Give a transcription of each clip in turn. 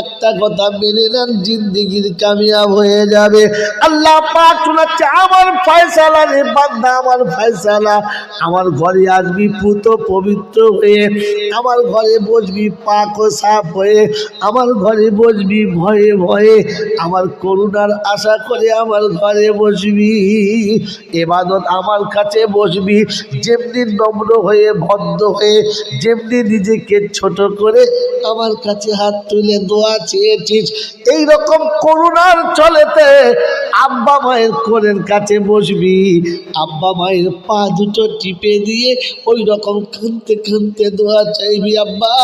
একটা কথা মেনে নেন, জিন্দিগির কামিয়াব হয়ে যাবে। আল্লাহ পাক শোনাচ্ছে, আমার ফয়সালা রে বান্দা, আমার ফয়সালা, আমার ঘরে আসবি পুত পবিত্র হয়ে, আমার ঘরে বসবি পাক ও সাফ হয়ে, আমার ঘরে বসবি ভয়ে ভয়ে, আমার করুণার আশা করে আমার ঘরে বসবি, এবাদত আমার কাছে বসবি, যেমনি নম্র হয়ে, ভদ্র হয়ে, যেমনি নিজেকে ছোট করে আমার কাছে হাত তুলে দোয়া চেয়েছিস। এইরকম করুণার চলেতে আব্বা মায়ের কোলের কাছে বসবি। আব্বা মায়ের পা দুটো টিপে দিয়ে ওই রকম কানতে কানতে দোয়া চাইবি, আব্বা।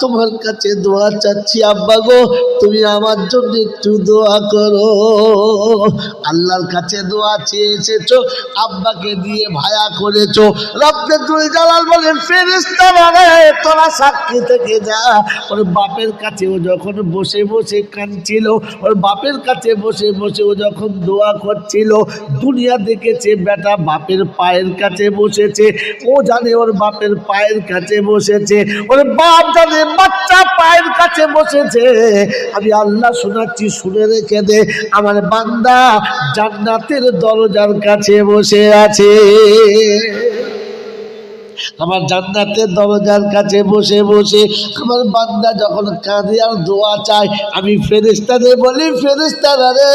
তোমার কাছে দোয়া চাচ্ছি, আব্বা গো, তুমি আমার জন্য একটু দোয়া করো। আল্লাহর কাছে দোয়া চেয়ে এসেছ আব্বাকে দিয়ে ভায়া করেছ। রব্বে তুল জালাল বলেন ফেরেস্তা রে তোরা সাক্ষী থেকে যা। ওর বাপের কাছে ও যখন বসে বসে কাঁদছিল, ওর বাপের কাছে বসে বসে ও যখন দোয়া করছিল। দুনিয়া দেখেছে, বেটা বাপের পায়ের কাছে বসেছে। ও জানে ওর বাপের পায়ের কাছে বসেছে। ওর বাপ জানে বাচ্চা পায়ের কাছে বসেছে। আমি আল্লাহ শোনাচ্ছি, শুনে রেখে দে। আমার বান্দা জান্নাতের দরজার কাছে বসে আছে। আমার জান্নাতের দরজার কাছে বসে বসে আমার বান্দা যখন কাঁদে আর দোয়া চায়, আমি ফেরিস্তাদের বলি ফেরিস্তারা রে,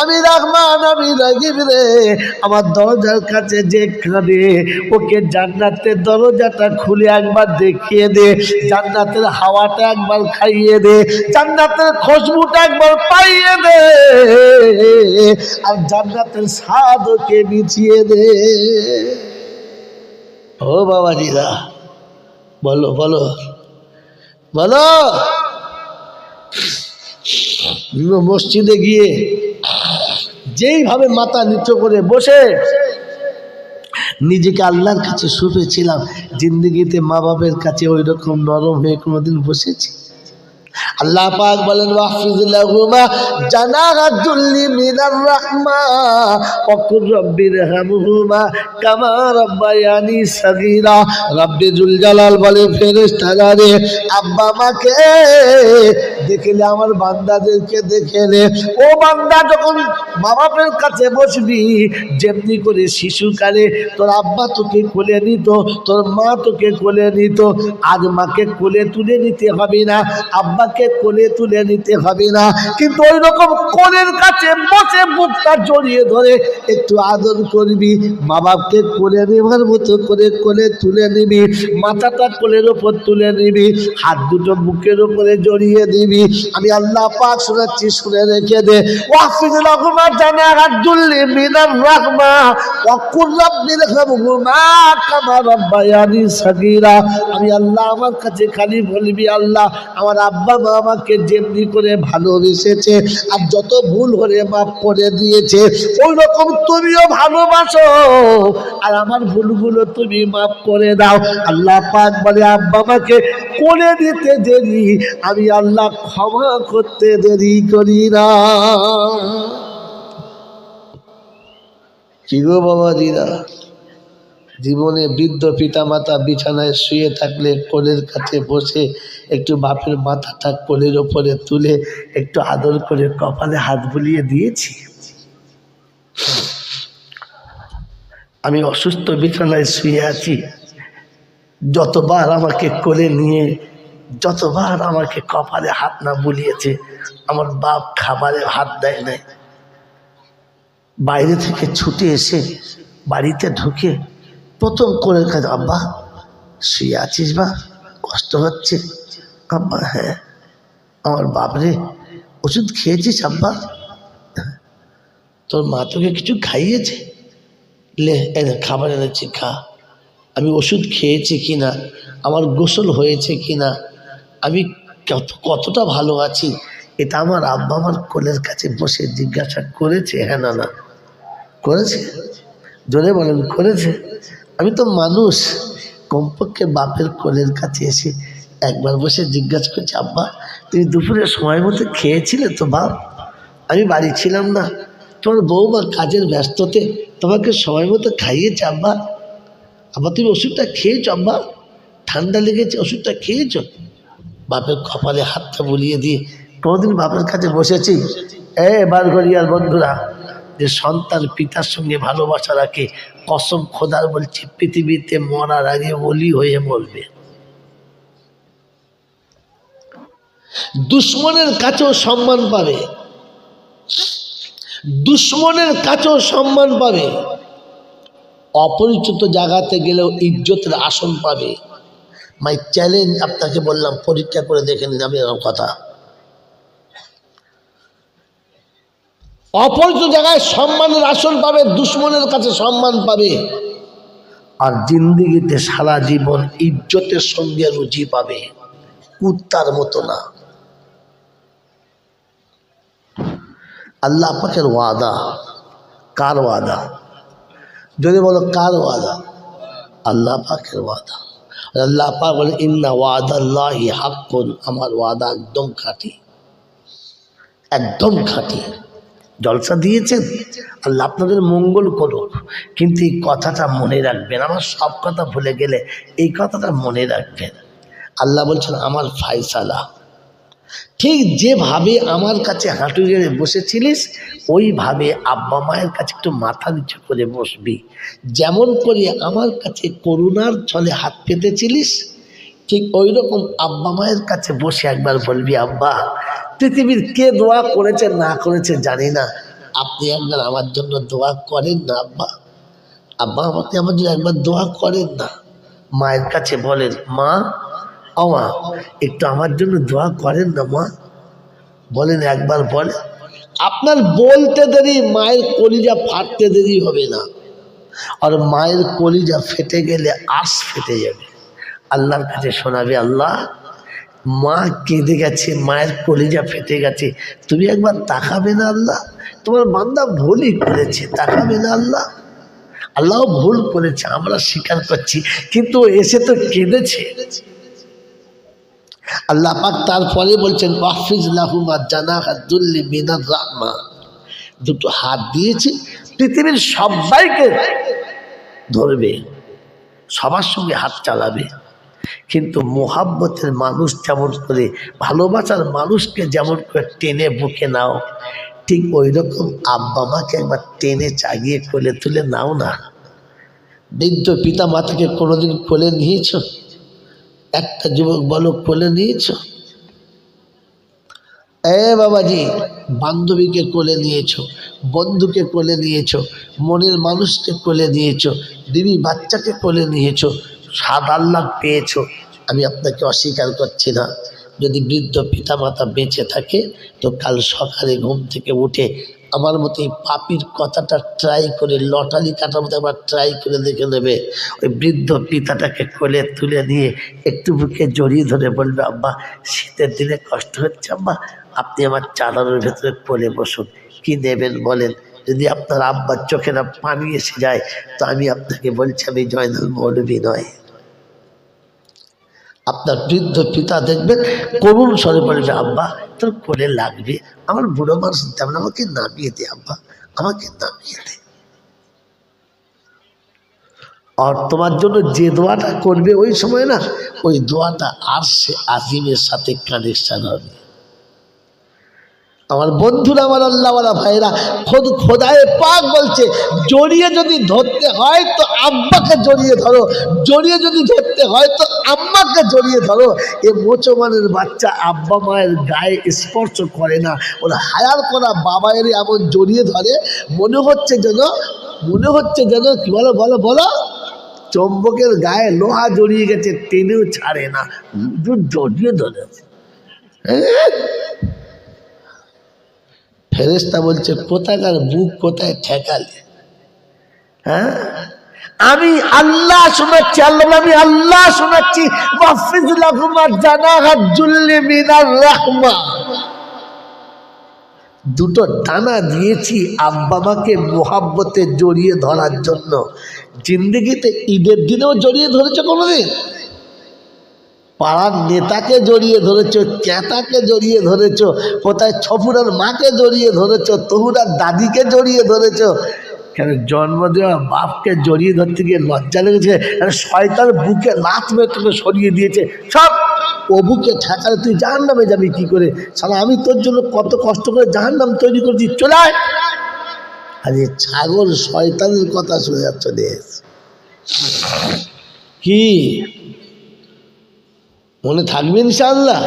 আমি রহমান, আমি রাগিব রে। আমার দরজার কাছে যে কাঁদে, ওকে জান্নাতের দরজাটা খুলে একবার দেখিয়ে দে, জান্নাতের হাওয়াটা একবার খাইয়ে দে, জান্নাতের খুশবুটা একবার পাইয়ে দে, আর জান্নাতের স্বাদ ওকে বিছিয়ে দে। ও বাবা দিদা বলো বলো। বলো মসজিদে গিয়ে যেইভাবে মাথা নিচু করে বসে নিজেকে আল্লাহর কাছে শুভেছিলাম জিন্দগিতে মা বাবের কাছে ওই রকম নরম হয়ে কোনোদিন বসেছি? আল্লাহ পাক বলেন, ওয়াহফিজ লাহুমা জানাহাতুল্লি মিনার রাহমা, ওয়াকুর রব্বির হামহুমা কামা রাব্বায়ানি সাগীরা। রব্বি জুল জালাল বলে, ফেরেশতারা রে, আব্বা মাকে দেখলে আমার বান্দাদেরকে দেখেলে, ও বান্দা যখন মা বাপের কাছে বসবি, যেমনি করে শিশুকালে তোর আব্বা তোকে কোলে নিত, তোর মা তোকে কোলে নিত, আজ মাকে কোলে তুলে নিতে হবে না, আব্বাকে কোলে তুলে নিতে হবে না। কিন্তু ওই রকম কোলের কাছে বসে বুকটা জড়িয়ে ধরে একটু আদর করবি মা বাপকে কোলে নেবার মতো করে কোলে তুলে নিবি, মাথাটা কোলের ওপর তুলে নিবি, হাত দুটো বুকের ওপরে জড়িয়ে দিবি আমি আল্লাহ পাক শোনাচ্ছি শুনে রেখে দে। ওয়াফিজ রহমা জানা রাজুল্লি মিনার রাহমা। ওয়াকুর রাব্বির হামহুমা কামা রাব্বায়ানি সাগীরা। আমি আল্লাহ আমার কাছে খালি বলবি, আল্লাহ আমার আব্বা মা আমাকে যেমনি করে ভালোবেসেছে আর যত ভুল হলে মাফ করে দিয়েছে ওই রকম তুমিও ভালোবাসো। আর আমার ভুলগুলো তুমি মাফ করে দাও। আল্লাহ পাক বলে, আব্বা মাকে কোলে দিতে দেরি। আমি আল্লাহ ক্ষমা করতে দেরি করি না। কি গো বাবাজিরা? জীবনে বৃদ্ধ পিতামাতা বিছানায় শুয়ে থাকলে কোলের কাছে বসে একটু বাপের মাথাটা কোলের ওপরে তুলে একটু আদর করে কপালে হাত বুলিয়ে দিয়েছি। আমি অসুস্থ বিছানায় শুয়ে আছি। যতবার আমাকে কোলে নিয়ে যতবার আমাকে কপালে হাত না বুলিয়েছে, আমার বাপ খাবারে হাত দেয় নাই। বাইরে থেকে ছুটে এসে বাড়িতে ঢুকে প্রথম করে কাজ আব্বা, শুয়ে আছিস বা? কষ্ট হচ্ছে? আব্বা হ্যাঁ। আমার বাপরে ওষুধ খেয়েছিস আব্বা। তোর মা তোকে কিছু খাইয়েছে? লে এনে খাবার এনেছি, খা। আমি ওষুধ খেয়েছি কি না আমার গোসল হয়েছে কি না আমি কত, কতটা ভালো আছি, এটা আমার আব্বা আমার কোলের কাছে বসে জিজ্ঞাসা করেছে হ্যাঁ না না। করেছে? জোরে বলেন, করেছে? আমি তো মানুষ, কমপক্ষে বাপের কোলের কাছে এসে একবার বসে জিজ্ঞাসা করছি, আব্বা, তুমি দুপুরে সময় মতো খেয়েছিলে তো বাপ? আমি বাড়ি ছিলাম না। তোমার বৌমা কাজের ব্যস্ততে তোমাকে সময় মতো খাইয়েছে, আব্বা? আব্বা, তুমি ওষুধটা খেয়েছো, আব্বা? ঠান্ডা লেগেছে, ওষুধটা খেয়েছো? বাপের কপালে হাতটা বুলিয়ে দিয়ে, কোনোদিন বাপের কাছে বসেছি? এ বারঘরিয়ার বন্ধুরা, যে সন্তান পিতার সঙ্গে ভালোবাসা রাখে, কসম খোদার বলছি, পৃথিবীতে মরার আগে বলি হয়ে মরবে। দুশ্মনের কাছেও সম্মান পাবে। দুশ্মনের কাছেও সম্মান পাবে। অপরিচিত জায়গাতে গেলেও ইজ্জতের আসন পাবে। মাই চ্যালেঞ্জ আপনাকে বললাম, পরীক্ষা করে দেখে নিন, আমি এরকম কথা। অপরিচিত জায়গায় সম্মানের আসন পাবে, দুশ্মনের কাছে সম্মান পাবে। আর জিন্দিগিতে সারা জীবন ইজ্জতের সঙ্গে রুচি পাবে, কুত্তার মতো না। আল্লাহ পাকের ওয়াদা, কার ওয়াদা? যদি বলো, কার ওয়াদা? আল্লাহ পাকের ওয়াদা। আল্লাহ পাক বলে ইন্না ওয়াদাল্লাহি হাক্কুন। আমার ওয়াদা একদম খাঁটি। একদম খাঁটি। জলসা দিয়েছেন? আল্লাহ আপনাদের মঙ্গল করুক। কিন্তু এই কথাটা মনে রাখবেন। আমার সব কথা ভুলে গেলে এই কথাটা মনে রাখবেন। আল্লাহ বলছেন, আমার ফায়সালা ঠিক যেভাবে আমার কাছে হাঁটু গেড়ে বসেছিলিস, ওইভাবে আব্বা মায়ের কাছে একটু মাথা নিচু করে বসবি। যেমন করে আমার কাছে করুণার ছলে হাত পেতেছিলিস, ঠিক ওই রকম আব্বা মায়ের কাছে বসে একবার বলবি, আব্বা, পৃথিবীর কে দোয়া করেছে, না করেছে জানি না। আপনি একবার আমার জন্য দোয়া করেন না, আব্বা। আব্বা আপনি আমার জন্য একবার দোয়া করেন না। মায়ের কাছে বলেন, মা ও মা একটু আমার জন্য দোয়া করেন না মা। বলেন একবার বলে, আপনার বলতে দেরি, মায়ের কলিজা ফাটতে দেরি হবে না। আর মায়ের কলিজা ফেটে গেলে আশ ফেটে যাবে। আল্লাহর কাছে শোনাবে, আল্লাহ, মা কেঁদে গেছে, মায়ের কলিজা ফেটে গেছে, তুমি একবার তাকাবে না আল্লাহ? তোমার বান্দা ভুলই করেছে, তাকাবে না আল্লাহ? আল্লাহ ভুল করেছে, আমরা স্বীকার করছি, কিন্তু এসে তো কেঁদেছে। আল্লাহ পাক তারপরে বলছেন ওয়াফিজ লাহুমা জানা হাদুল্লি মিনার রাহমা। দুটো হাত দিয়েছে, পৃথিবীর সবাইকে ধরবে, সবার সঙ্গে হাত চালাবে। কিন্তু মোহাব্বতের মানুষ যেমন করে, ভালোবাসার মানুষকে যেমন করে টেনে বুকে নাও, ঠিক ওই রকম আব্বা মাকে একবার টেনে চাগিয়ে কোলে তুলে নাও না। বৃদ্ধ পিতা মাতাকে কোনোদিন কোলে নিয়েছ? একটা যুবক বলো কোলে নিয়েছ এ বাবাজি, বান্ধবীকে কোলে নিয়েছো বন্ধুকে কোলে নিয়েছ মনের মানুষকে কোলে নিয়েছো দিদি বাচ্চাকে কোলে নিয়েছো সাদ আল্লাহ পেয়েছ। আমি আপনাকে অস্বীকার করছি না। যদি বৃদ্ধ পিতামাতা বেঁচে থাকে, তো কাল সকালে ঘুম থেকে উঠে আমার মতো এই পাপির কথাটা ট্রাই করে, লটারি কাটার মতো একবার ট্রাই করে দেখে নেবে। ওই বৃদ্ধ পিতাটাকে কোলে তুলে নিয়ে একটু বুকে জড়িয়ে ধরে বলবে, আব্বা, শীতের দিনে কষ্ট হচ্ছে, আব্বা। আপনি আমার চাদরের ভেতরে কোলে বসুন। কি নেবেন বলেন? যদি আপনার আব্বার চোখে না পানি এসে যায়, তো আমি আপনাকে বলছি আমি জয়নাল মৌলবী নয়। আপনার বৃদ্ধ পিতা দেখবেন, করুণ স্বরে বলবে আব্বা, তোর কোলে লাগবে। আমার বুড়ো মানুষ তেমন আমাকে নামিয়ে দে, আব্বা, আমাকে নামিয়ে দে। আর তোমার জন্য যে দোয়াটা করবে ওই সময় না, ওই দোয়াটা আর সে আজিমের সাথে কানেকশন হবে। আমার বন্ধুরা, আমার আল্লাহওয়ালা ভাইরা খোদ খোদায় পাক বলছে, জড়িয়ে যদি ধরতে হয় তো আব্বাকে জড়িয়ে ধরো, জড়িয়ে যদি ধরতে হয় তো আম্মাকে জড়িয়ে ধরো। এ মোচমানের বাচ্চা আব্বা মায়ের গায়ে স্পর্শ করে না, ওরা হায়ার করা বাবায়েরই এমন জড়িয়ে ধরে, মনে হচ্ছে যেন, মনে হচ্ছে যেন, কি বলো বলো বলো? চম্বকের গায়ে লোহা জড়িয়ে গেছে, টেনেও ছাড়ে না জড়িয়ে ধরেছে। হ্যাঁ? ফেরেস্তা বলছে, কোথাকার বুক, কোথায় ঠেকালে? হ্যাঁ? আমি আল্লাহ শোনাচ্ছি, আল্লাহ, আমি আল্লাহ শোনাচ্ছি দুটো ডানা দিয়েছি আব্বা মাকে মোহাব্বতে জড়িয়ে ধরার জন্য। জিন্দগিতে ঈদের দিনেও জড়িয়ে ধরেছে কোনোদিন? পাড়ার নেতাকে জড়িয়ে ধরেছ ক্যাতাকে জড়িয়ে ধরেছ, কোথায় ছপুরার মাকে জড়িয়ে ধরেছ, তহুরার দাদিকে জড়িয়ে ধরেছ। কেন জন্ম দেওয়া বাপকে জড়িয়ে ধরতে গিয়ে লজ্জা লেগেছে? শয়তার বুকে লাত মেরে তোকে সরিয়ে দিয়েছে? সব অবুকে ঠেকালে তুই জাহান নামে যাবি কি করে? সালা আমি তোর জন্য কত কষ্ট করে জাহান নাম তৈরি করছি, চলে আয়। আর ছাগল শয়তানের কথা শুনে যাচ্ছ, দেশ। কি? মনে থাকবে ইনশাল্লাহ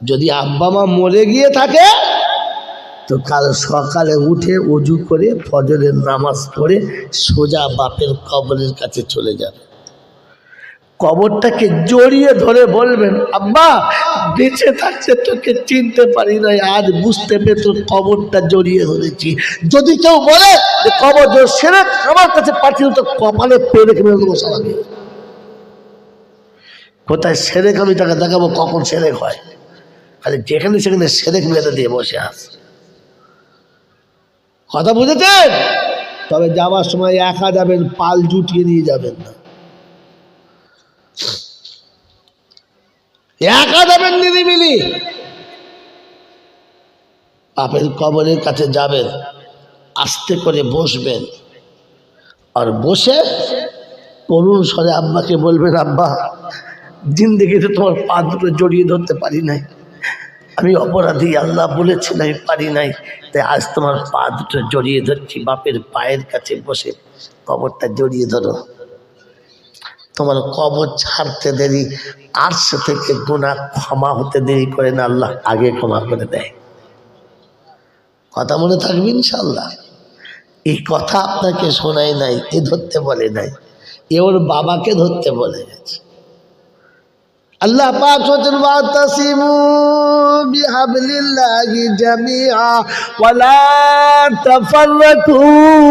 যদি আব্বা মা মরে গিয়ে থাকে, তো কাল সকালে উঠে উজু করে ফজরের নামাজ পড়ে সোজা বাপের কবরের কাছে চলে যাবে। কবরটাকে জড়িয়ে ধরে বলবেন, আব্বা, বেঁচে থাকছে তোকে চিনতে পারি নাই, আজ বুঝতে পেরে তোর কবরটা জড়িয়ে ধরেছি। যদি কেউ বলে যে কবর সেরে আমার কাছে পাঠিয়ে তো কপালে পেরে কেমন দেবো সারাকে কোথায় সেরেক আমি তাকে দেখাবো, কখন সেরেক হয়। খালি যেখানে সেখানে সেরেক মেরে দিয়ে বসে আস কথা বুঝেছেন? তবে যাওয়ার সময় একা যাবেন, পাল জুটিয়ে নিয়ে যাবেন না। একা যাবেন নিরিবিলি। বাপের কবরের কাছে যাবেন, আস্তে করে বসবেন। আর বসে করুণ স্বরে আব্বাকে বলবেন আব্বা জিন্দিগিতে তোমার পা দুটো জড়িয়ে ধরতে পারি নাই। আমি অপরাধী, আল্লাহ বলেছেন আমি পারি নাই। তাই আজ তোমার পা দুটো জড়িয়ে ধরছি, বাপের পায়ের কাছে বসে কবরটা জড়িয়ে ধরো। তোমার কবর ছাড়তে দেরি আটশো থেকে গুণা ক্ষমা হতে দেরি করে না, আল্লাহ আগে ক্ষমা করে দেয়। কথা মনে থাকবে ইনশাল্লাহ এই কথা আপনাকে শোনায় নাই, এ ধরতে বলে নাই। এ ওর বাবাকে ধরতে বলে গেছে। আল্লাহ পাক বলছেন, ওয়াতাসিমু বিহাবলিল্লাহি জামিআ ওয়ালা তাফাররাকু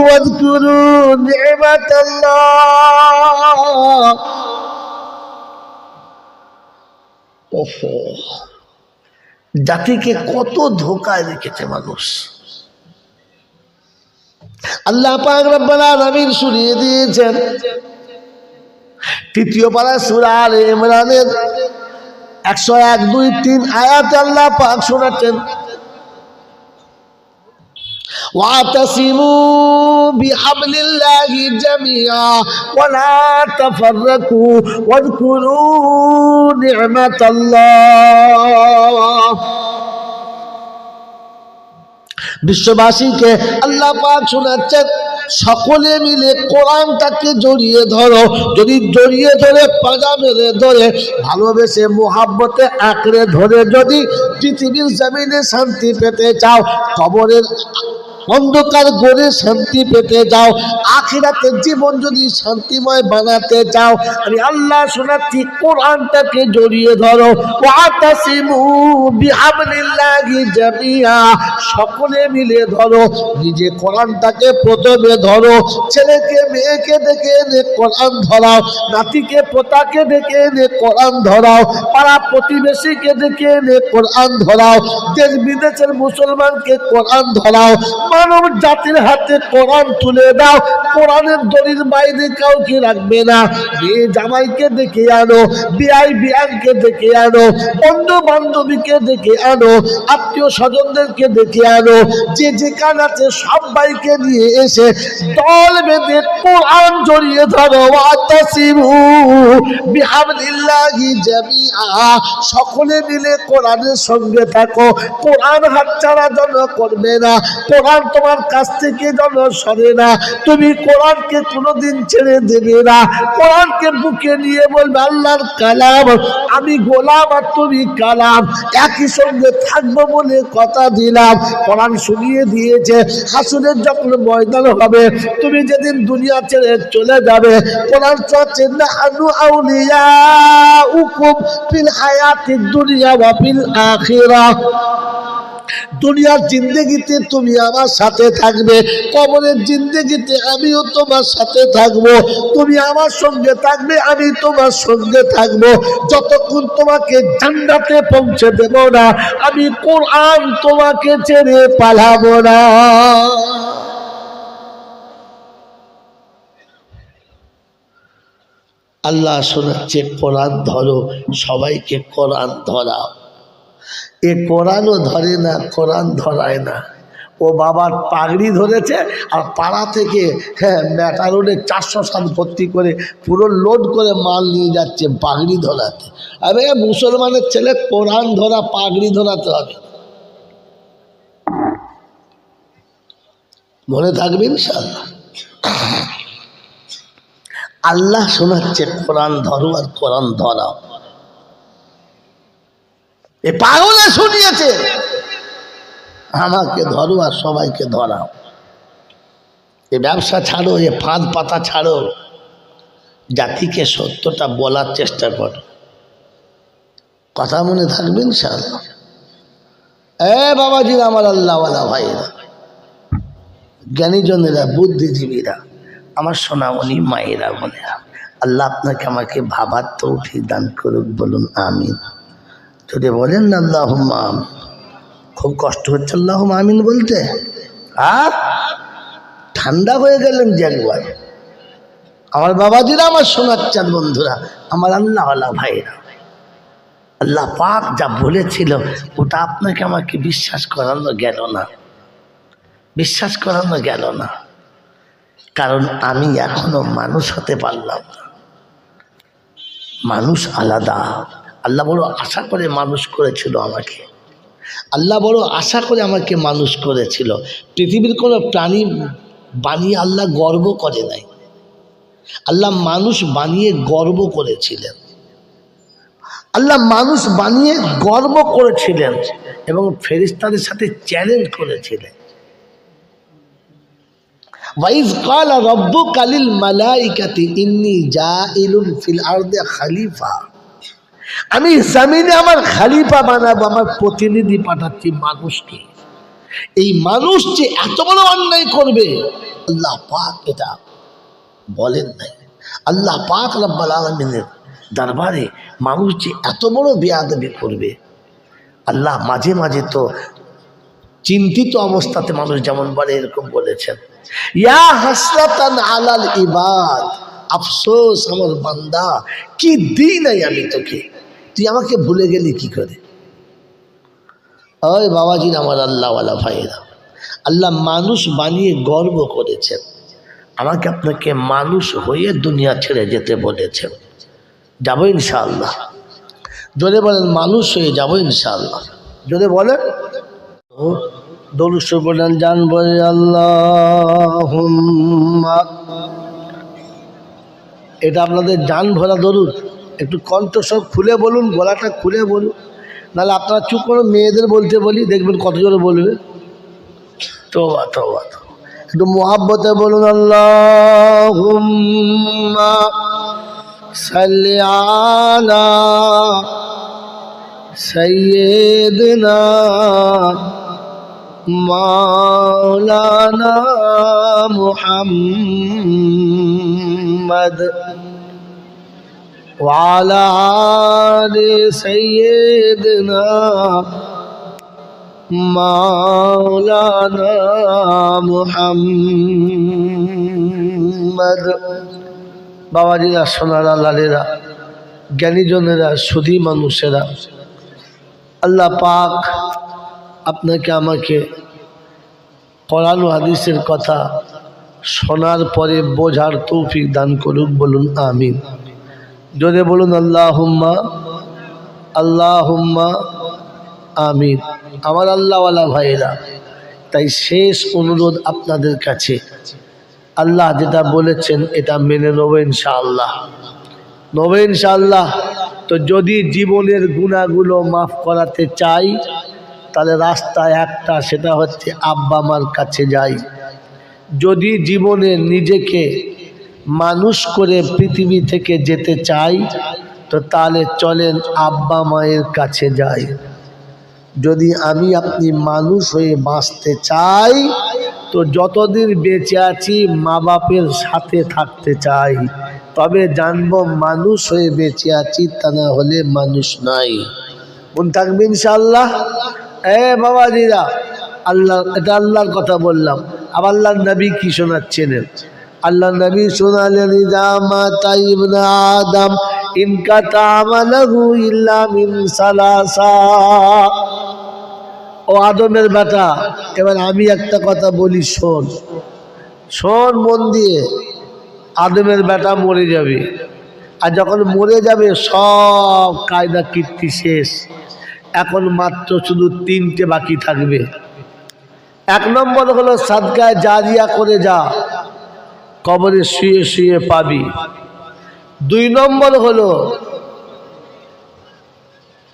ওয়াযকুরু নি'মাতাল্লাহ। ওহো জাতিকে কত ধোকায় রেখেছে মানুষ। আল্লাহ পাক রব্বুল আলামিন শুনিয়ে দিয়েছেন তৃতীয় পাড়ায় সুরা আল ইমরানের একশো এক দুই তিন আয়াত আল্লাহ পাক শোনাচ্ছেন واعتصموا بحبل الله جميعا ولا تفرقوا واذكروا نعمة الله বিশ্ববাসীকে আল্লাহ পাক শোনাচ্ছেন সকলে মিলে কোরআনটাকে জড়িয়ে ধরো। যদি জড়িয়ে ধরে, পাজা মেরে ধরে, ভালোবেসে, মোহাব্বতে আঁকড়ে ধরে যদি পৃথিবীর জমিনে শান্তি পেতে চাও, কবরের অন্ধকার গড়ে শান্তি পেতে যাও। আখিরাতের জীবন যদি শান্তিময় বানাতে চাও আমি আল্লাহ শোনাচ্ছি, কোরআনটাকে জড়িয়ে ধরো। সকলে মিলে ধরো, নিজে কোরআনটাকে প্রথমে ধরো। ছেলেকে, মেয়েকে ডেকে এনে কোরআন ধরাও, নাতিকে, পোতাকে ডেকে এনে কোরআন ধরাও, পাড়া প্রতিবেশীকে ডেকে এনে কোরআন ধরাও দেশ বিদেশের মুসলমানকে কোরআন ধরাও মানব জাতির হাতে কোরআন তুলে দাও। কোরআনের দলিল বাইরে কাউকে রাখবে না। বিয়ে জামাইকে ডেকে আনো, বিআই বিয়ানকে ডেকে আনো, বন্ধু বান্ধবীকে ডেকে আনো, আত্মীয় স্বজনদেরকে ডেকে আনো, যে যেখানে আছে সবাইকে নিয়ে এসে দল বেঁধে কোরআন জড়িয়ে ধরো। সকলে মিলে কোরআনের সঙ্গে থাকো। কোরআন হাতছাড়া যেন করবে না। কোরআন তোমার কাছ থেকে যেন সরে না। তুমি কোরআনকে কোনোদিন ছেড়ে দেবে না। কোরআনকে বুকে নিয়ে বলবে, আল্লাহর কালাম, আমি গোলাম আর তুমি কালাম। একই সঙ্গে থাকব বলে কথা দিলাম। কোরআন শুনিয়ে দিয়েছে হাসুনের যখন ময়দান হবে, তুমি যেদিন দুনিয়া ছেড়ে চলে যাবে, কোরআন চলছে না আনু আউলিয়া উকুম ফিল হায়াতিদ দুনিয়া ওয়া ফিল আখিরাহ দুনিয়ার জিন্দগিতে তুমি আমার সাথে থাকবে, কবরের জিন্দগিতে আমিও তোমার সাথে থাকব। তুমি আমার সঙ্গে থাকবে, আমি তোমার সঙ্গে থাকব। যতক্ষণ তোমাকে জান্নাতে পৌঁছে দেব না, আমি কোরআন তোমাকে ছেড়ে পালাবো না। আল্লাহ শোনাচ্ছে কোরআন ধরো, সবাইকে কোরআন ধরাও। এ কোরআনও ধরে না, কোরআন ধরায় না। ও বাবার পাগড়ি ধরেছে আর পাড়া থেকে হ্যাঁ মেটা রোডে চারশো সাত ভর্তি করে পুরো লোড করে মাল নিয়ে যাচ্ছে পাগড়ি ধরাতে। আরে মুসলমানের ছেলে কোরআন ধরা, পাগড়ি ধরাতে হবে। মনে থাকবে ইনশাল্লাহ আল্লাহ শোনাচ্ছে কোরআন ধরো আর কোরআন ধরাও। এ পাগলে শুনিয়েছে। আমাকে ধরো আর সবাইকে ধরাও। এ ব্যবসা ছাড়ো, এ ফাঁদ পাতা ছাড়ো। জাতিকে সত্যটা বলার চেষ্টা করো। কথা মনে থাকবে ইনশাআল্লাহ। এ বাবাজি, আমার আল্লাহওয়ালা ভাইরা জ্ঞানীজনেরা, বুদ্ধিজীবীরা, আমার সোনামণি মায়েরা বোনেরা, আল্লাহ আপনাকে আমাকে ভাবার তৌফিক দান করুক বলুন, আমিন। যদি বলেন না আল্লাহ আমিন। খুব কষ্ট হচ্ছে আল্লাহ আমিন বলতে। আর ঠান্ডা হয়ে গেলেন যে একবার। আমার বাবাজিরা আমার শোনাচ্ছেন, বন্ধুরা। আমার আল্লাহওয়ালা ভাইরা আল্লাহ পাক যা বলেছিল, ওটা আপনাকে আমাকে বিশ্বাস করানো গেল না। বিশ্বাস করানো গেল না। কারণ আমি এখনও মানুষ হতে পারলাম না। মানুষ আলাদা। আল্লাহ বড় আশা করে মানুষ করেছিল আমাকে। আল্লাহ বড় আশা করে আমাকে মানুষ করেছিল। পৃথিবীর কোনো প্রাণী বানিয়ে আল্লাহ গর্ব করে নাই। আল্লাহ মানুষ বানিয়ে গর্ব করেছিলেন। আল্লাহ মানুষ বানিয়ে গর্ব করেছিলেন এবং ফেরিস্তাদের সাথে চ্যালেঞ্জ করেছিলেন। ওয়াইজ কাল রব্বু কালিল মালাইকাতি ইন্নি জাইলুন ফিল আরদে খালিফা। আমি জামিনে আমার খালিফা বানাবো, আমার প্রতিনিধি পাঠাচ্ছি মানুষকে। এই মানুষ যে এত বড় অন্যায় করবে, আল্লাহ পাক এটা বলেন নাই। আল্লাহ পাক রব্বাল আলমিনের দরবারে মানুষ যে এত বড় বেয়াদবি করবে, আল্লাহ মাঝে মাঝে তো চিন্তিত অবস্থাতে মানুষ যেমন বলে, এরকম বলেছেন। ইয়া হাসরাতান আলাল ইবাদ, আফসোস আমার বান্দা, কি দিই নাই আমি তোকে? তুই আমাকে ভুলে গেলি কি করে? ওই বাবাজির আমার আল্লাহওয়ালা ভাইয়েরা, আল্লাহ মানুষ বানিয়ে গর্ব করেছেন। আমাকে আপনাকে মানুষ হয়ে দুনিয়া ছেড়ে যেতে বলেছেন। যাব ইনশাআল্লাহ। জোরে বলেন, মানুষ হয়ে যাব ইনশাআল্লাহ। জোরে বলেন। দরুস বলেন জানব আল্লাহ এটা আপনাদের জান ভরা দরুদ। একটু কণ্ঠ সব খুলে বলুন, গলাটা খুলে বলুন। নাহলে আপনারা চুপ করে, মেয়েদের বলতে বলি, দেখবেন কত জোরে বলবে। তো তো একটু মোহাব্বতে বলুন আল্লাহ সাল্লি সৈয়দনা মাওলানা মুহাম্মদ। وعلى آل سيدنا مولانا محمد বাবাজিরা সোনারা লালেরা জ্ঞানীজনেরা সুধী মানুষেরা আল্লাহ পাক আপনাকে আমাকে কোরআন ও হাদিসের কথা শোনার পরে বোঝার তৌফিক দান করুক বলুন আমিন যদি বলুন আল্লাহ হুম্মা আল্লাহ হুম্মা আমিন। আমার আল্লাহওয়ালা ভাইয়েরা, তাই শেষ অনুরোধ আপনাদের কাছে। আল্লাহ যেটা বলেছেন, এটা মেনে নেব ইনশাআল্লাহ। নেব ইনশাআল্লাহ। তো যদি জীবনের গুণাগুলো মাফ করাতে চাই, তাহলে রাস্তা একটা, সেটা হচ্ছে আব্বা মার কাছে যাই। যদি জীবনে নিজেকে মানুষ করে পৃথিবী থেকে যেতে চাই, তো তাহলে চলেন আব্বা মায়ের কাছে যাই। যদি আমি আপনি মানুষ হয়ে বাঁচতে চাই, তো যতদিন বেঁচে আছি মা বাপের সাথে থাকতে চাই। তবে জানব মানুষ হয়ে বেঁচে আছি, তা না হলে মানুষ নাই। মন থাকবে ইনশাল্লাহ এ বাবাজিরা, আল্লাহ, এটা আল্লাহর কথা বললাম। আবার আল্লাহ নবী কি শোনাচ্ছেন? আল্লাহ নবী শোনালেন আদম ইনকা তামালাহু ইল্লা মিন সালাসা। ও আদমের বেটা, এবার আমি একটা কথা বলি, শোন। শোন মন দিয়ে, আদমের বেটা মরে যাবে। আর যখন মরে যাবে, সব কায়দা কীর্তি শেষ। এখন মাত্র শুধু তিনটে বাকি থাকবে। এক নম্বর হলো সাদকায় জারিয়া করে যা। কবরে শুয়ে শুয়ে পাবি। দুই নম্বর হলো,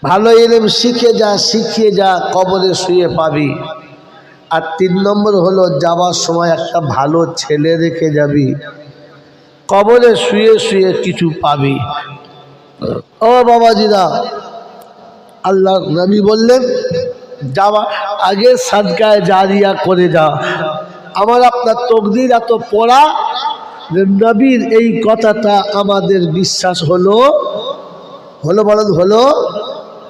ভালো এলেম শিখে যা, শিখিয়ে যা, কবরে শুয়ে পাবি। আর তিন নম্বর হলো, যাওয়ার সময় একটা ভালো ছেলে রেখে যাবি। কবরে শুয়ে শুয়ে কিছু পাবি। ও বাবাজিরা, আল্লাহ নবী বললেন, যাওয়া, আগে সাদকায় জারিয়া করে যা। আমার আপনার তকদির এত পড়া নবীর এই কথাটা আমাদের বিশ্বাস হলো হলো বলেন, হলো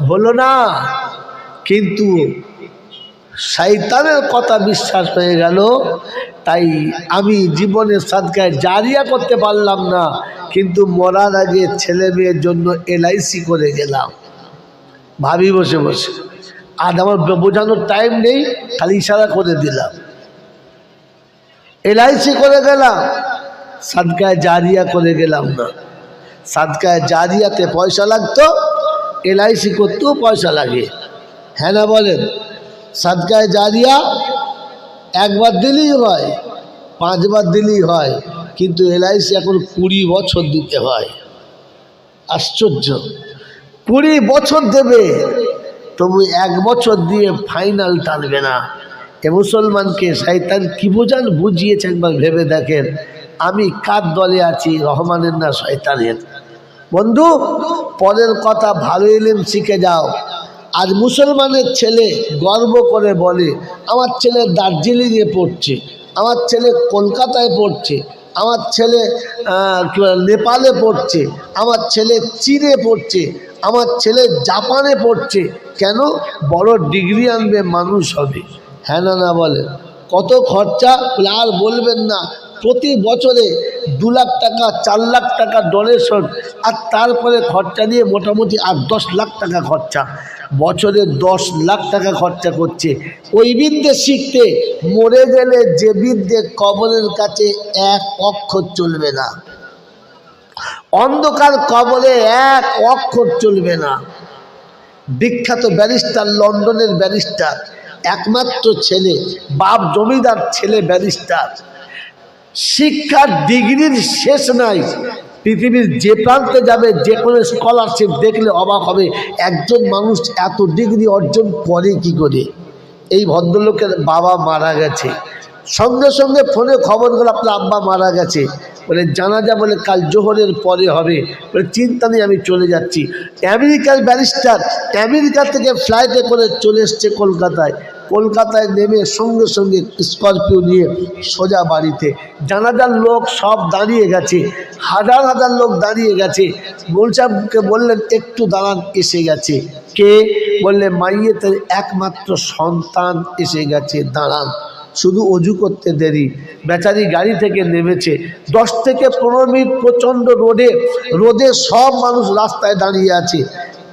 হলো না। কিন্তু শৈতানের কথা বিশ্বাস হয়ে গেল, তাই আমি জীবনে সাদকায় জারিয়া করতে পারলাম না, কিন্তু মরার আগে ছেলে মেয়ের জন্য এলআইসি করে গেলাম। ভাবি বসে বসে আর আমার বোঝানোর টাইম নেই, খালি ইশারা করে দিলাম। এলআইসি করে গেলাম, সাদকায় জারিয়া করে গেলাম না। সাদকায় জারিয়াতে পয়সা লাগতো, এলআইসি করতেও পয়সা লাগে। হ্যাঁ না বলেন? সাদকায় জারিয়া একবার দিলেই হয়, পাঁচবার দিলেই হয়, কিন্তু এলআইসি এখন কুড়ি বছর দিতে হয়। আশ্চর্য। কুড়ি বছর দেবে, তবু এক বছর দিয়ে ফাইনাল টানবে না। এ মুসলমানকে শৈতান কি বোঝান? বুঝিয়েছে একবার ভেবে দেখেন। আমি কার দলে আছি? রহমানের না শয়তানের? বন্ধু, পরের কথা ভালো এলেম শিখে যাও। আজ মুসলমানের ছেলে গর্ব করে বলে, আমার ছেলে দার্জিলিংয়ে পড়ছে, আমার ছেলে কলকাতায় পড়ছে, আমার ছেলে নেপালে পড়ছে, আমার ছেলে চীনে পড়ছে, আমার ছেলে জাপানে পড়ছে। কেন? বড় ডিগ্রি আনবে মানুষ হবে। হ্যাঁ না বলে। কত খরচা? আর বলবেন না। প্রতি বছরে দু লাখ টাকা, চার লাখ টাকা ডোনেশন আর তারপরে খরচা নিয়ে মোটামুটি আর দশ লাখ টাকা খরচা। বছরে দশ লাখ টাকা খরচা করছে। ওই বিদ্যে শিখতে মরে গেলে যে বিদ্যে কবরের কাছে এক অক্ষর চলবে না। অন্ধকার কবরে এক অক্ষর চলবে না। বিখ্যাত ব্যারিস্টার, লন্ডনের ব্যারিস্টার। একমাত্র ছেলে, বাপ জমিদার, ছেলে ব্যারিস্টার। শিক্ষার ডিগ্রির শেষ নাই। পৃথিবীর যে প্রান্তে যাবে, যে কোনো স্কলারশিপ দেখলে অবাক হবে, একজন মানুষ এত ডিগ্রি অর্জন করে কি করে? এই ভদ্রলোকের বাবা মারা গেছে। সঙ্গে সঙ্গে ফোনে খবর গেল আপনার আব্বা মারা গেছে। বলে, জানাজা বলে কাল জোহরের পরে হবে। বলে, চিন্তা নেই, আমি চলে যাচ্ছি। আমেরিকার ব্যারিস্টার আমেরিকা থেকে ফ্লাইটে করে চলে এসছে কলকাতায়। কলকাতায় নেমে সঙ্গে সঙ্গে স্করপিও নিয়ে সোজা বাড়িতে। জানাজার লোক সব দাঁড়িয়ে গেছে। হাজার হাজার লোক দাঁড়িয়ে গেছে। গোলসাবকে বললেন, একটু দাঁড়ান, এসে গেছে। কে? বললে, মাইয়েতের একমাত্র সন্তান এসে গেছে, দাঁড়ান। শুধু অজু করতে দেরি। বেচারি গাড়ি থেকে নেমেছে। দশ থেকে পনেরো মিনিট প্রচণ্ড রোদে রোদে সব মানুষ রাস্তায় দাঁড়িয়ে আছে।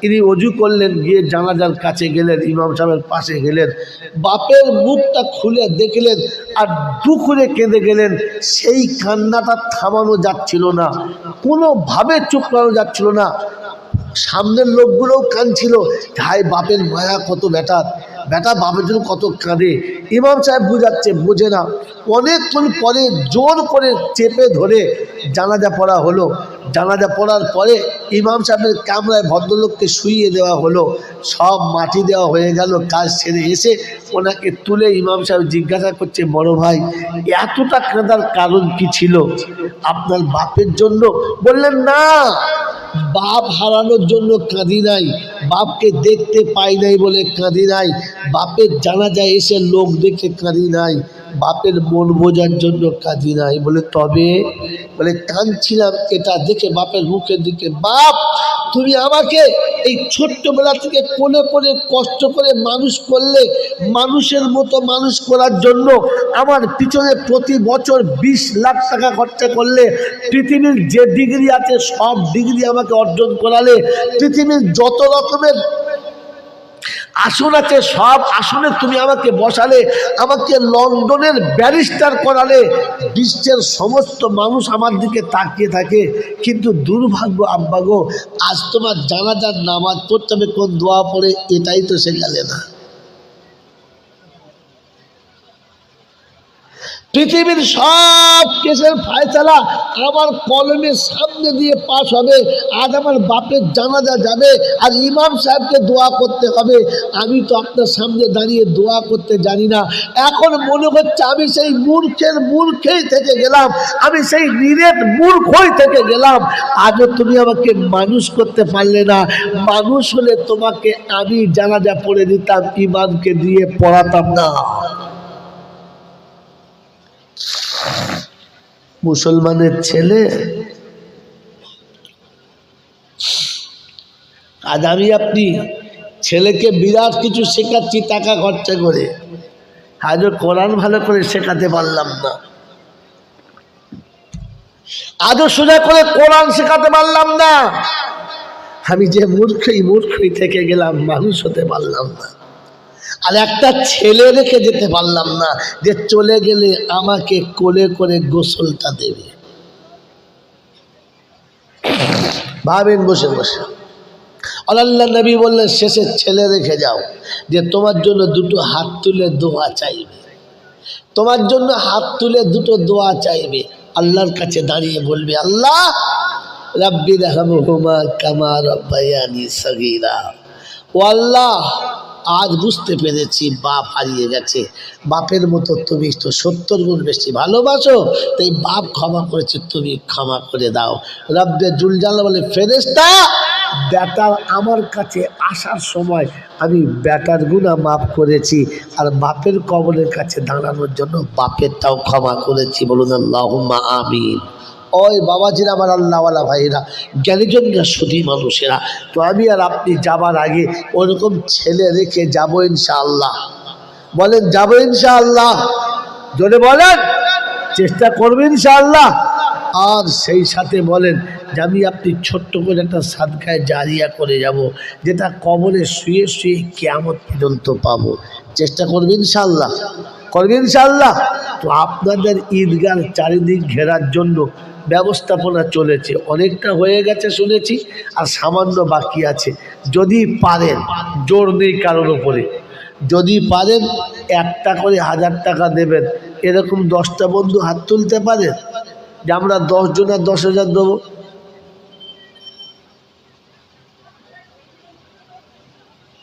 ইনি অজু করলেন, গিয়ে জানাজার কাছে গেলেন, ইমাম সাহেবের পাশে গেলেন। বাপের মুখটা খুলে দেখলেন আর দুখুরে কেঁদে গেলেন। সেই কান্নাটা থামানো যাচ্ছিল না। কোনোভাবে চুপ করানো যাচ্ছিল না। সামনের লোকগুলোও কাঁদছিল। হাই বাপের মায়া কত বেটার বেটা বাপের জন্য কত কাঁদে। ইমাম সাহেব বুঝাচ্ছে, বোঝে না। অনেকক্ষণ পরে জোর করে চেপে ধরে জানাজা পড়া হলো। জানাজা পড়ার পরে ইমাম সাহেবের কামরায় ভদ্রলোককে শুইয়ে দেওয়া হলো। সব মাটি দেওয়া হয়ে গেল, কাজ ছেড়ে এসে ওনাকে তুলে ইমাম সাহেব জিজ্ঞাসা করছে, বড় ভাই, এতটা কাঁদার কারণ কি ছিল? আপনার বাপের জন্য? বললেন, না, বাপ হারানোর জন্য কাঁদি নাই। বাপকে দেখতে পাই নাই বলে কাঁদি নাই। বাপের জানাজায় এসে লোক দেখে কাঁদি নাই। বাপের মন বোঝার জন্য কাঁদি নাই বলে, তবে? বলে, কাঁদছিলাম এটা দেখে বাপের মুখের দিকে, বাপ, তুমি আমাকে এই ছোট্টবেলা থেকে কোলে কোলে কষ্ট করে মানুষ করলে, মানুষের মতো মানুষ করার জন্য আমার পিছনে প্রতি বছর বিশ লাখ টাকা খরচা করলে, পৃথিবীর যে ডিগ্রি আছে সব ডিগ্রি আমাকে অর্জন করালে, পৃথিবীর যত রকমের আসন আছে, সব আসনে তুমি আমাকে বসালে, আমাকে লন্ডনের ব্যারিস্টার করালে বিশ্বের সমস্ত মানুষ আমার দিকে তাকিয়ে থাকে। কিন্তু দুর্ভাগ্য, আব্বাগো, আজ তোমার জানাজার নামাজ পড়তে হবে, কোন দোয়া পড়ে, এটাই তো শেখালে না। পৃথিবীর সব কেসের ফায়সালা আমার কলমের সামনে দিয়ে পাশ হবে। আজ আমার বাপের জানাজা যাবে। আর ইমাম সাহেবকে দোয়া করতে হবে। আমি তো আপনার সামনে দাঁড়িয়ে দোয়া করতে জানি না। এখন মনে হচ্ছে আমি সেই মূর্খের মূর্খেই থেকে গেলাম। আমি সেই নিরেট মূর্খই থেকে গেলাম। আজও তুমি আমাকে মানুষ করতে পারলে না। মানুষ হলে তোমাকে আমি জানাজা পড়ে দিতাম, ইমামকে দিয়ে পড়াতাম না। মুসলমানের ছেলে আজ আমি আপনি ছেলেকে বিরাট কিছু শেখাচ্ছি টাকা খরচা করে। আজও কোরআন ভালো করে শেখাতে পারলাম না। আজও সোজা করে কোরআন শেখাতে পারলাম না। আমি যে মূর্খই মূর্খই থেকে গেলাম, মানুষ হতে পারলাম না। আর একটা ছেলে রেখে যেতে পারলাম না যে চলে গেলে আমাকে কোলে করে গোসলটা দেবে। ভাবেন বসে বসে। আল্লাহ নবী বললেন, শেষে ছেলে রেখে যাও, যে তোমার জন্য দুটো হাত তুলে দোয়া চাইবে। তোমার জন্য হাত তুলে দুটো দোয়া চাইবে। আল্লাহর কাছে দাঁড়িয়ে বলবে, আল্লাহ, রাব্বি রহমহুমা কামা রব্বায়ানি সগীরা। ও আল্লাহ আজ বুঝতে পেরেছি, বাপ হারিয়ে গেছে। বাপের মতো তুমি তো সত্তর গুণ বেশি ভালোবাসো, তাই বাপ ক্ষমা করেছে, তুমি ক্ষমা করে দাও। রব্বে জুলজাল বলে ফেরেস্তা ব্যাটার আমার কাছে আসার সময় আমি ব্যাটার গুণা মাফ করেছি, আর বাপের কবলের কাছে দাঁড়ানোর জন্য বাপেরটাও ক্ষমা করেছি। বলুন আল্লাহ আমিন। ওই বাবাজিরা আমার আল্লাহওয়ালা ভাইরা জ্ঞানীজনরা শুধু মানুষেরা, তো আমি আর আপনি যাবার আগে ওরকম ছেলে রেখে যাব ইনশাআল্লাহ। বলেন, যাব ইনশাআল্লাহ। জোরে বলেন, চেষ্টা করবেন ইনশাআল্লাহ। আর সেই সাথে বলেন যে আমি আপনি ছোট্ট করে একটা সাদকায় জারিয়া করে যাব, যেটা কবরে শুয়ে শুয়ে কেমন পর্যন্ত পাবো। চেষ্টা করবেন ইনশাআল্লাহ। করবেন ইনশাআল্লাহ। তো আপনাদের ঈদগার চারিদিক ঘেরার জন্য ব্যবস্থাপনা চলেছে। অনেকটা হয়ে গেছে শুনেছি, আর সামান্য বাকি আছে। যদি পারেন, জোর নেই কারোর ওপরে যদি পারেন, একটা করে হাজার টাকা দেবেন। এরকম দশটা বন্ধু হাত তুলতে পারেন যে আমরা দশ জনের দশ হাজার দেবো।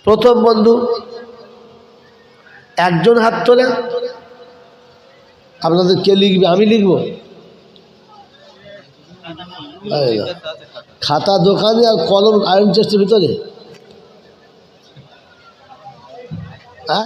প্রথম বন্ধু, একজন হাত তোলেন। আপনাদের কে লিখবে? আমি লিখব। খাতা। দোকানে আর কলম আয়রন চেস্টের ভিতরে?